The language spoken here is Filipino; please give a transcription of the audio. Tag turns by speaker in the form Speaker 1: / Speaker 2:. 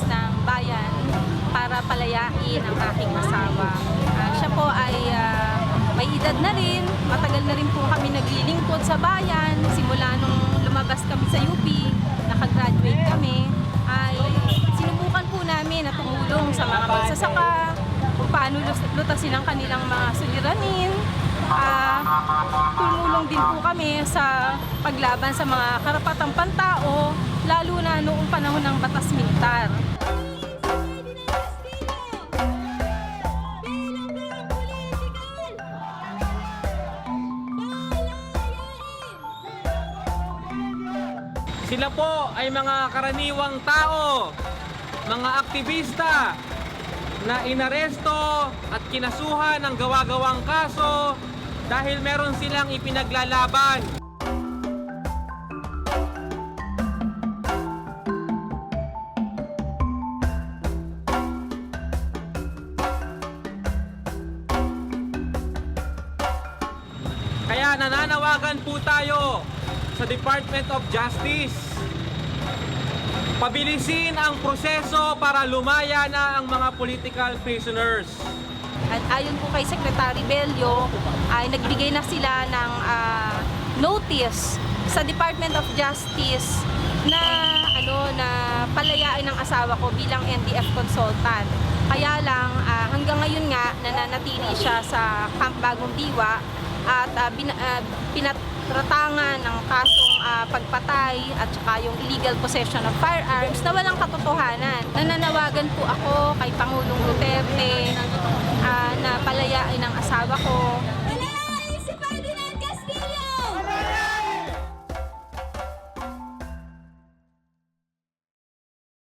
Speaker 1: pagkilos ng bayan para palayain ang aking asawa. Ah, siya po ay ah, may edad na rin, matagal na rin po kami naglilingkod sa bayan, simula nung lumabas kami sa UP, nakagraduate kami, ay sinubukan po namin na tumulong sa mga magsasaka, kung paano lutasin ang kanilang mga suliranin, Ah, tumulong din po kami sa paglaban sa mga karapatang pantao, lalo na noong panahon ng batas militar.
Speaker 2: Sila po ay mga karaniwang tao, mga aktivista na inaresto at kinasuhan ng gawa-gawang kaso dahil meron silang ipinaglalaban. Kaya nananawagan po tayo sa Department of Justice. Pabilisin ang proseso para lumaya na ang mga political prisoners.
Speaker 1: At ayon po kay Secretary Bello, ay nagbigay na sila ng ah, notice sa Department of Justice na ano na palayain ng asawa ko bilang NDF consultant. Kaya lang ah, hanggang ngayon nga nananatili siya sa Camp Bagong Diwa at ah, bin- ah, pinatratangan ng kasong ah, pagpatay at saka yung illegal possession of firearms na walang katotohanan. Nananawagan po ako kay Duterte